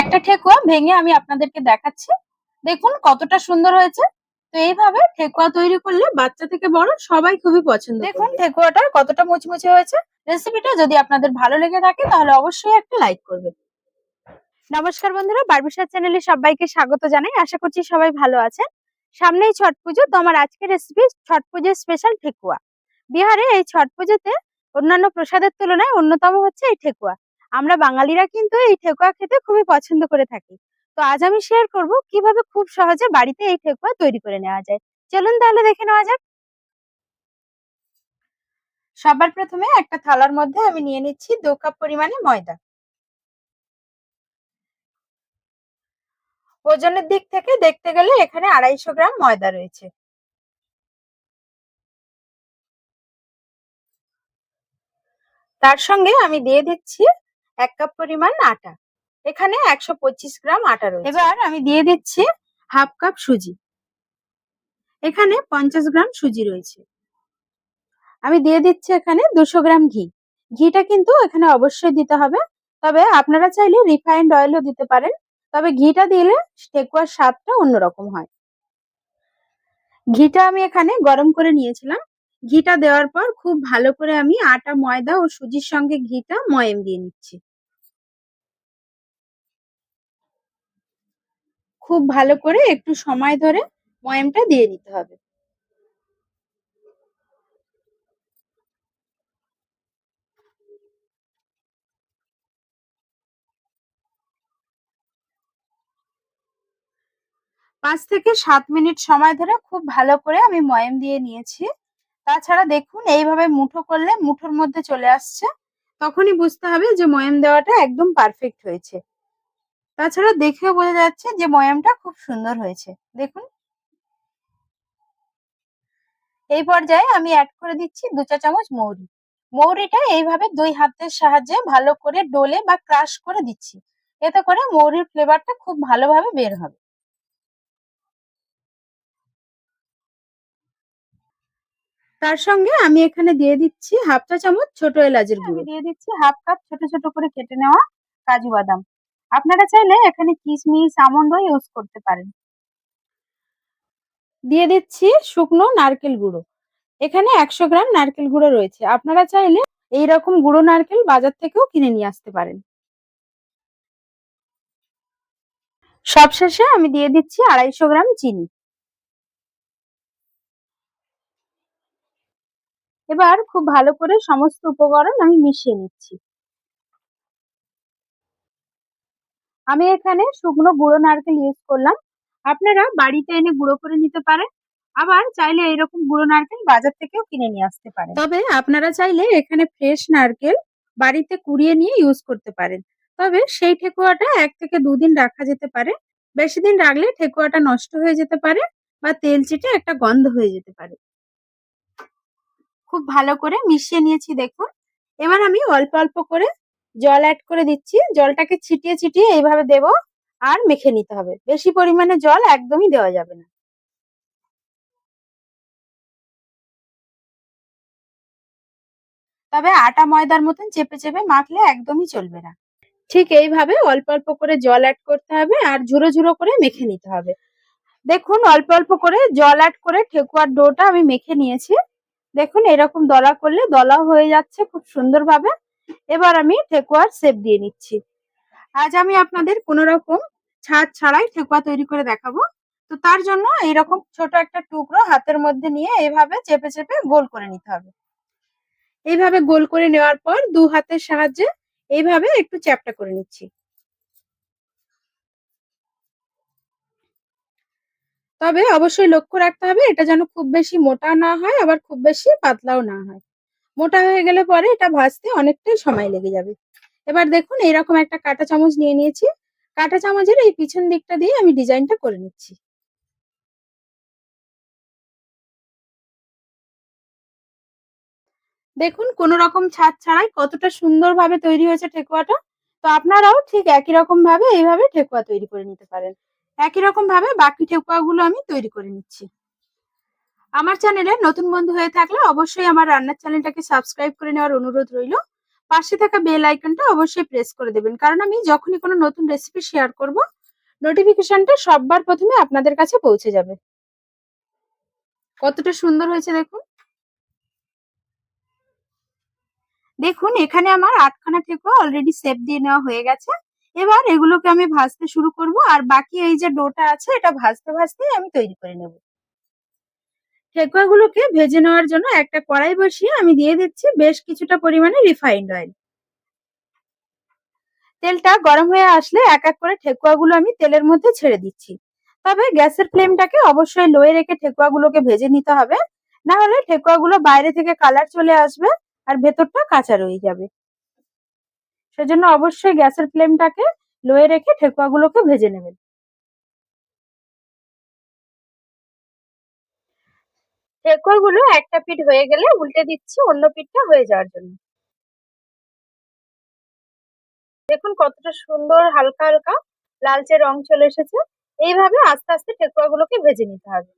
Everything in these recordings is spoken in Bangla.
একটা ঠেকুয়া ভেঙে আমি আপনাদেরকে দেখাচ্ছি। দেখুন কতটা সুন্দর হয়েছে। তো এইভাবে ঠেকুয়া তৈরি করলে বাচ্চা থেকে বড় সবাই খুবই পছন্দ দেখুন ঠেকুয়াটা কতটা মুচমুচে হয়েছে। রেসিপিটা যদি আপনাদের ভালো লেগে থাকে তাহলে অবশ্যই একটা লাইক করবেন। নমস্কার বন্ধুরা বারবিশার চ্যানেলে সবাইকে স্বাগত জানাই। আশা করছি সবাই ভালো আছেন। সামনেই ছট পুজো, তো আমার আজকের রেসিপি ছট পুজোর স্পেশাল ঠেকুয়া। বিহারে এই ছট পুজোতে অন্যান্য প্রসাদের তুলনায় অন্যতম হচ্ছে এই ঠেকুয়া। আমরা বাঙালিরা কিন্তু এই ঠেকুয়া খেতে খুবই পছন্দ করে থাকি। তো আজ আমি শেয়ার করব কীভাবে খুব সহজে বাড়িতে এই ঠেকুয়া তৈরি করে নেওয়া যায়। চলুন তাহলে দেখে নেওয়া যাক। সবার প্রথমে একটা থালার মধ্যে আমি নিয়ে নিচ্ছি দু কাপ পরিমাণে ময়দা। ওজনের দিক থেকে দেখতে গেলে এখানে আড়াইশো গ্রাম ময়দা রয়েছে। তার সঙ্গে আমি দিয়ে দিচ্ছি এক কাপ পরিমাণ আটা। এখানে একশো পঁচিশ গ্রাম আটা রয়েছে। এবার আমি দিয়ে দিচ্ছি হাফ কাপ সুজি। এখানে পঞ্চাশ গ্রাম সুজি রয়েছে। আমি দিয়ে দিচ্ছি এখানে দুশো গ্রাম ঘি। ঘিটা কিন্তু এখানে অবশ্যই দিতে হবে। তবে আপনারা চাইলে রিফাইন্ড অয়েলও দিতে পারেন। তবে ঘিটা দিলে ঠেকুয়ার স্বাদটা অন্যরকম হয়। ঘিটা আমি এখানে গরম করে নিয়েছিলাম। ঘিটা দেওয়ার পর খুব ভালো করে আমি আটা, ময়দা ও সুজির সঙ্গে ঘিটা ময়েম দিয়ে নিচ্ছি। খুব ভালো করে একটু সময় ধরে ময়ামটা দিয়ে নিতে হবে। পাঁচ থেকে সাত মিনিট সময় ধরে খুব ভালো করে আমি ময়াম দিয়ে নিয়েছি। তাছাড়া দেখুন, এইভাবে মুঠো করলে মুঠোর মধ্যে চলে আসছে। তখনই বুঝতে হবে যে ময়াম দেওয়াটা একদম পারফেক্ট হয়েছে। তাছাড়া দেখেও বোঝা যাচ্ছে যে ময়ামটা খুব সুন্দর হয়েছে। দেখুন। এই পর্যায়ে আমি অ্যাড করে দিচ্ছি দু চা চামচ মৌরি। মৌরিটা এইভাবে দুই হাতের সাহায্যে ভালো করে ডোলে বা ক্রাশ করে দিচ্ছি। এতে করে মৌরির ফ্লেভারটা খুব ভালোভাবে বের হবে। তার সঙ্গে আমি এখানে দিয়ে দিচ্ছি হাফ চা চামচ ছোট এলাচের গুঁড়ো। দিয়ে দিচ্ছি হাফ কাপ ছোট ছোট করে কেটে নেওয়া কাজু বাদাম। আপনারা চাইলে এখানে কিশমিশ আমন্ডও ইউজ করতে পারেন। দিয়ে দিচ্ছি শুকনো নারকেল গুঁড়ো। এখানে একশো গ্রাম নারকেল গুঁড়ো রয়েছে। আপনারা চাইলে এই রকম গুঁড়ো নারকেল বাজার থেকেও কিনে নিয়ে আসতে পারেন। সবশেষে আমি দিয়ে দিচ্ছি আড়াইশো গ্রাম চিনি। এবার খুব ভালো করে সমস্ত উপকরণ আমি মিশিয়ে নিচ্ছি। আমি এখানে শুকনো গুঁড়ো নারকেল ইউজ করলাম। আপনারা বাড়িতে এনে গুঁড়ো করে নিতে পারেন। আবার চাইলে এইরকম গুঁড়ো নারকেল বাজার থেকেও কিনে নিয়ে আসতে পারেন। তবে আপনারা চাইলে এখানে ফ্রেশ নারকেল বাড়িতে কুড়িয়ে নিয়ে ইউজ করতে পারেন। তবে সেই ঠেকুয়াটা এক থেকে দুদিন রাখা যেতে পারে। বেশি দিন রাখলে ঠেকুয়াটা নষ্ট হয়ে যেতে পারে বা তেল চিটে একটা গন্ধ হয়ে যেতে পারে। খুব ভালো করে মিশিয়ে নিয়েছি দেখুন। এবার আমি অল্প অল্প করে জল অ্যাড করে দিচ্ছি। জলটাকে ছিটিয়ে ছিটিয়ে এইভাবে দেব আর মেখে নিতে হবে। বেশি পরিমাণে জল একদমই দেওয়া যাবে না। তবে আটা ময়দার মতন চেপে চেপে মাখলে একদমই চলবে না। ঠিক এইভাবে অল্প অল্প করে জল অ্যাড করতে হবে আর ঝুরো ঝুরো করে মেখে নিতে হবে। দেখুন, অল্প অল্প করে জল অ্যাড করে ঠেকুয়ার ডোটা আমি মেখে নিয়েছি। দেখুন, এরকম দলা করলে দলা হয়ে যাচ্ছে খুব সুন্দরভাবে। এবার আমি ঠেকুয়ার শেপ দিয়ে নিচ্ছি। আজ আমি আপনাদের কোনো রকম ছাদ ছাড়াই ঠেকুয়া তৈরি করে দেখাবো। তো তার জন্য এইরকম ছোট একটা টুকরো হাতের মধ্যে নিয়ে এইভাবে চেপে চেপে গোল করে নিতে হবে। এইভাবে গোল করে নেওয়ার পর দু হাতের সাহায্যে এইভাবে একটু চ্যাপটা করে নিচ্ছি। তবে অবশ্যই লক্ষ্য রাখতে হবে, এটা যেন খুব বেশি মোটা না হয়, আবার খুব বেশি পাতলাও না হয়। মোটা হয়ে গেলে পরে এটা ভাজতে অনেকটাই সময় লেগে যাবে। এবার দেখুন এইরকম একটা কাঁটা চামচ নিয়ে নিয়েছি। কাঁটা চামচের এই পিছন দিকটা দিয়ে আমি ডিজাইনটা করে নিচ্ছি। দেখুন কোনো রকম ছাদ ছাড়াই কতটা সুন্দরভাবে তৈরি হয়েছে ঠেকুয়াটা। তো আপনারাও ঠিক একই রকম ভাবে এইভাবে ঠেকুয়া তৈরি করে নিতে পারেন। একই রকম ভাবে বাকি ঠেকুয়াগুলো আমি তৈরি করে নিচ্ছি। আমার চ্যানেলে নতুন বন্ধু হয়ে থাকলে অবশ্যই আমার রান্নার চ্যানেলটাকে সাবস্ক্রাইব করে নেওয়ার অনুরোধ রইল। পাশে থাকা বেল আইকনটা অবশ্যই প্রেস করে দেবেন, কারণ আমি যখনই কোনো নতুন রেসিপি শেয়ার করব নোটিফিকেশনটা সববার প্রথমে আপনাদের কাছে পৌঁছে যাবে। কতটা সুন্দর হয়েছে দেখুন। দেখুন, এখানে আমার আটখানা ঠেকুয়া অলরেডি সেপ দিয়ে নেওয়া হয়ে গেছে। এবার এগুলোকে আমি ভাজতে শুরু করব, আর বাকি এই যে ডোটা আছে, এটা ভাজতে ভাজতে আমি তৈরি করে নেব। ঠেকুয়াগুলোকে ভেজে নেওয়ার জন্য একটা কড়াই বসিয়ে আমি দিয়ে দিচ্ছি বেশ কিছুটা পরিমাণে রিফাইন্ড অয়েল তেলটা গরম হয়ে আসলে এক এক করে ঠেকুয়াগুলো আমি তেলের মধ্যে ছেড়ে দিচ্ছি। তবে গ্যাসের ফ্লেমটাকে অবশ্যই লোয়ে রেখে ঠেকুয়াগুলোকে ভেজে নিতে হবে। না হলে ঠেকুয়াগুলো বাইরে থেকে কালার চলে আসবে আর ভেতরটা কাঁচা রয়ে যাবে। সেজন্য অবশ্যই গ্যাসের ফ্লেমটাকে লোয়ে রেখে ঠেকুয়াগুলোকে ভেজে নেবেন। ঠেকুয়াগুলো একটা পিঠ হয়ে গেলে উল্টে দিচ্ছি, অন্য পিঠটা হয়ে যাওয়ার জন্য। দেখুন কতটা সুন্দর, হালকা হালকা লালচে রং চলে এসেছে। এইভাবে আস্তে আস্তে ঠেকুয়া গুলোকে ভেজে নিতে হবে।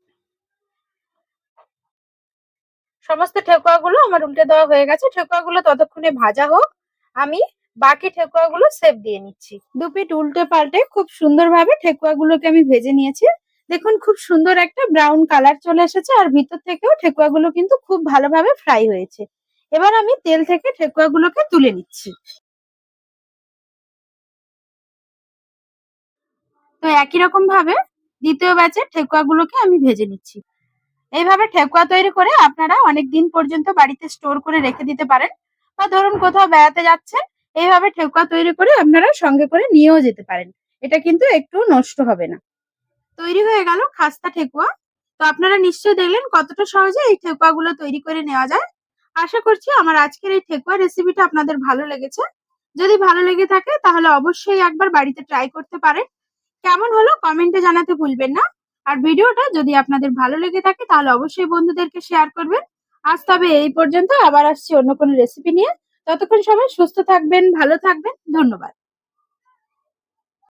সমস্ত ঠেকুয়া গুলো আমার উল্টে দেওয়া হয়ে গেছে। ঠেকুয়া গুলো ততক্ষণে ভাজা হোক। আমি বাকি ঠেকুয়া গুলো সেভ দিয়ে নিচ্ছি। দু পিঠ উল্টে পাল্টে খুব সুন্দরভাবে ঠেকুয়াগুলোকে আমি ভেজে নিয়েছি। দেখুন, খুব সুন্দর একটা ব্রাউন কালার চলে এসেছে আর ভিতর থেকেও ঠেকুয়াগুলো কিন্তু খুব ভালোভাবে ফ্রাই হয়েছে। এবার আমি তেল থেকে ঠেকুয়াগুলোকে তুলে নিচ্ছি। তো একই রকম ভাবে দ্বিতীয় ব্যাচের ঠেকুয়াগুলোকে আমি ভেজে নিচ্ছি। এইভাবে ঠেকুয়া তৈরি করে আপনারা অনেক দিন পর্যন্ত বাড়িতে স্টোর করে রেখে দিতে পারেন বা ধরুন কোথাও বেড়াতে যাচ্ছেন, এইভাবে ঠেকুয়া তৈরি করে আপনারা সঙ্গে করে নিয়েও যেতে পারেন। এটা কিন্তু একটু নষ্ট হবে না। তৈরি হয়ে গেল খাস্তা ঠেকুয়া। তো আপনারা নিশ্চয়ই দেখলেন কতটা সহজে এই ঠেকুয়াগুলো তৈরি করে নেওয়া যায়। আশা করছি আমার আজকের এই ঠেকুয়া রেসিপিটা আপনাদের ভালো লেগেছে। যদি ভালো লেগে থাকে তাহলে অবশ্যই একবার বাড়িতে ট্রাই করতে পারেন। কেমন হলো কমেন্টে জানাতে ভুলবেন না। আর ভিডিওটা যদি আপনাদের ভালো লেগে থাকে তাহলে অবশ্যই বন্ধুদেরকে শেয়ার করবেন। আজ তবে এই পর্যন্ত আবার আসছি অন্য কোনো রেসিপি নিয়ে। ততক্ষণ সবাই সুস্থ থাকবেন, ভালো থাকবেন, ধন্যবাদ।